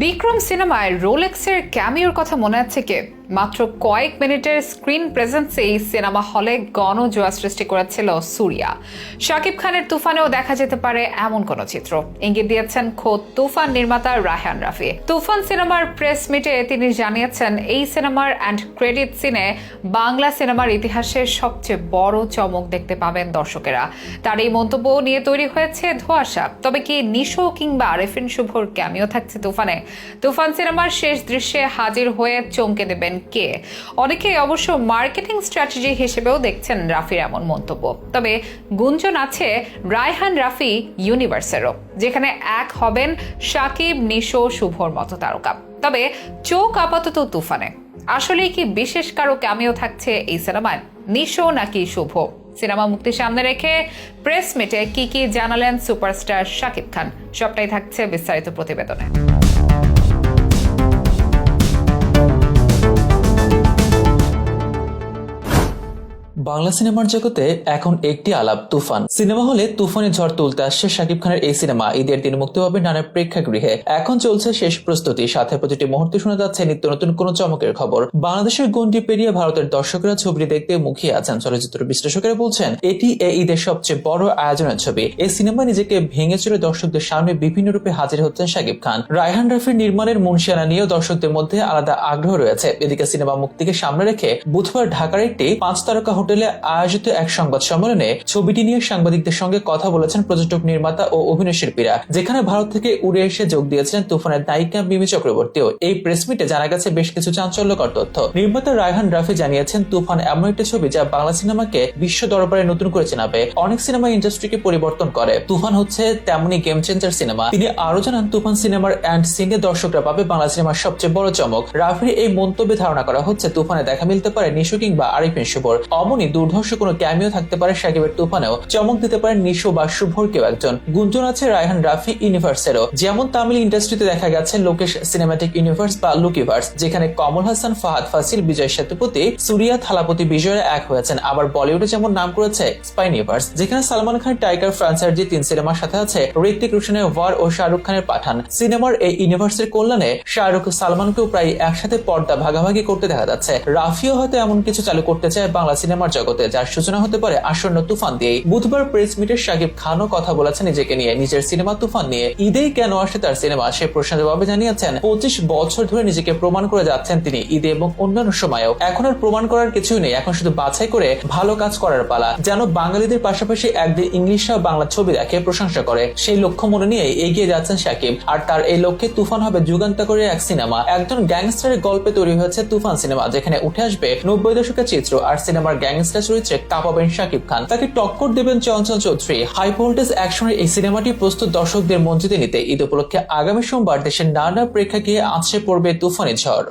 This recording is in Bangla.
বিক্রম সিনেমায় রোলেক্সের ক্যামিওর কথা মনে আছে কে? মাত্র কয়েক মিনিটের স্ক্রিন প্রেজেন্সেই সিনেমা হলে গণজোয়া সৃষ্টি করেছিল সুরিয়া। শাকিব খানের তুফানেও দেখা যেতে পারে এমন কোন চিত্র। ইঙ্গিত দিয়েছেন খোদ তুফান নির্মাতা রায়হান রাফি। তুফান সিনেমার প্রেস মিটে তিনি জানিয়েছেন, এই সিনেমার অ্যান্ড ক্রেডিট সিনে বাংলা সিনেমার ইতিহাসের সবচেয়ে বড় চমক দেখতে পাবেন দর্শকেরা। তার এই মন্তব্য নিয়ে তৈরি হয়েছে ধোঁয়াশা। তবে কি নিশো কিংবা আরেফিন শুভর ক্যামিও থাকছে তুফানে? তুফান সিনেমার শেষ দৃশ্যে হাজির হয়ে চমকে দেবেন কে? অনেকে অবশ্য মার্কেটিং স্ট্র্যাটেজি হিসেবেও দেখছেন রাফির এমন মন্তব্য। তবে গুঞ্জন আছে রায়হান রাফি ইউনিভার্সেরও, যেখানে এক হবেন সাকিব, নিশো, শুভর মতো তারকা। তবে চোখ আপাতত তুফানে। আসলেই কি বিশেষ কারও ক্যামিও থাকছে এই সিনেমায়? নিশো নাকি শুভ? সিনেমা মুক্তি সামনে রেখে প্রেস মিটে কি কি জানালেন সুপারস্টার শাকিব খান, সবটাই থাকছে বিস্তারিত প্রতিবেদনে। বাংলা সিনেমার জগতে এখন একটি আলাপ, তুফান। সিনেমা হলে তুফানে ঝড় তুলতে আসছে শাকিব খানের এই সিনেমা। ঈদের দিন মুক্তি পাবে নানা প্রেক্ষাগৃহে। এখন চলছে শেষ প্রস্তুতি। সাথে প্রতিটি মুহূর্তে শোনা যাচ্ছে নিত্য নতুন কোন চমকের খবর। বাংলাদেশের গন্ডি পেরিয়ে ভারতের দর্শকরা ছবিটি দেখতে মুখিয়ে আছেন। চলচ্চিত্র বিশ্লেষকেরা বলছেন, এটি এই ঈদের সবচেয়ে বড় আয়োজনের ছবি। এই সিনেমা নিজেকে ভেঙে চলে দর্শকদের সামনে বিভিন্ন রূপে হাজির হচ্ছেন শাকিব খান। রায়হান রাফির নির্মাণের মুনশিয়ানা নিয়েও দর্শকদের মধ্যে আলাদা আগ্রহ রয়েছে। এদিকে সিনেমা মুক্তিকে সামনে রেখে বুধবার ঢাকার একটি পাঁচ তারকা হোটেলে আয়োজিত এক সংবাদ সম্মেলনে ছবিটি নিয়ে সাংবাদিকদের সঙ্গে কথা বলেছেন প্রযোজক নির্মাতা ও অভিনয় শিল্পীরা, যেখানে ভারত থেকে উড়ে এসে যোগ দিয়েছিলেন তুফানের নায়িকা মিমি চক্রবর্তীও। এই প্রেস মিটে জানা গেছে বেশ কিছু চাঞ্চল্যকর তথ্য। নির্মাতা রায়হান রাফি জানিয়েছেন, তুফান এমন একটি ছবি যা বাংলা সিনেমাকে বিশ্ব দরবারে নতুন করে চেনাবে। অনেক সিনেমা ইন্ডাস্ট্রিকে পরিবর্তন করে। তুফান হচ্ছে তেমনি গেম চেঞ্জার সিনেমা। তিনি আরও জানান, তুফান সিনেমার অ্যান্ড সিনে দর্শকরা পাবে বাংলা সিনেমার সবচেয়ে বড় চমক। রাফির এই মন্তব্যে ধারণা করা হচ্ছে, তুফানে দেখা মিলতে পারে নিশু কিংবা আরিফিন শুভর অমনি দুর্ধর্ষ কোনো ক্যামিও থাকতে পারে সাকিবের তুফানেও। চমক দিতে পারেন নিশু বা শুভর কেউ একজন। গুঞ্জন আছে রায়হান রাফি ইউনিভার্সেরও। যেমন তামিল ইন্ডাস্ট্রিতে দেখা গেছে লোকেশ সিনেমাটিক ইউনিভার্স বা লুকিভার্স, যেখানে কমল হাসান, ফাহাদ ফাসিল, বিজয় সেতুপতি, সুরিয়া থালাপতি বিজয়ের এক হয়েছেন। আবার বলিউডে যেমন নাম করেছে স্পাইনিভার্স যেখানে সালমান খান, টাইগার ফ্রান্সার্জি তিন সিনেমার সাথে আছে ঋত্বিক রোশনের ওয়ার ও শাহরুখ খানের পাঠান। সিনেমার এই ইউনিভার্সের কল্যাণে শাহরুখ সালমানকেও প্রায় একসাথে পর্দা ভাগাভাগি করতে দেখা যাচ্ছে। রাফিও হয়তো এমন কিছু চালু করতে চায় বাংলা সিনেমার জগতে, যার সূচনা হতে পারে আসন্ন তুফান দিয়েই। বুধবার প্রেস মিটে শাকিব খানও কথা বলেছেন নিজেকে নিয়ে। নিজের সিনেমা তুফান নিয়ে ঈদেই কেন আসে তার সিনেমা, সে প্রশ্নের জবাবে জানিয়েছেন, পঁচিশ বছর ধরে নিজেকে প্রমাণ করে যাচ্ছেন তিনি ঈদে এবং অন্যান্য সময়েও। এখন আর প্রমাণ করার কিছুই নেই, এখন শুধু বাছাই করে ভালো কাজ করার পালা, যেন বাঙালিদের পাশাপাশি একদিন ইংলিশ বা বাংলা ছবি দেখে প্রশংসা করে। সেই লক্ষ্য মনে নিয়ে এগিয়ে যাচ্ছেন শাকিব আর তার এই লক্ষ্যে তুফান হবে যুগান্তকারী এক সিনেমা। একজন গ্যাংস্টারের গল্পে তৈরি হয়েছে তুফান সিনেমা, যেখানে উঠে আসবে নব্বই দশকের চিত্র। আর সিনেমার গ্যাংস্টার চরিত্রে কাঁপাবেন শাকিব খান। তাকে টক্কর দেবেন চঞ্চল চৌধুরী। হাই ভোল্টেজ অ্যাকশনের এই সিনেমাটি প্রস্তুত দর্শকদের মন নিতে ঈদ উপলক্ষে আগামী সোমবার দেশের নানা প্রেক্ষাগৃহে আছড়ে পড়বে তুফানি ঝড়।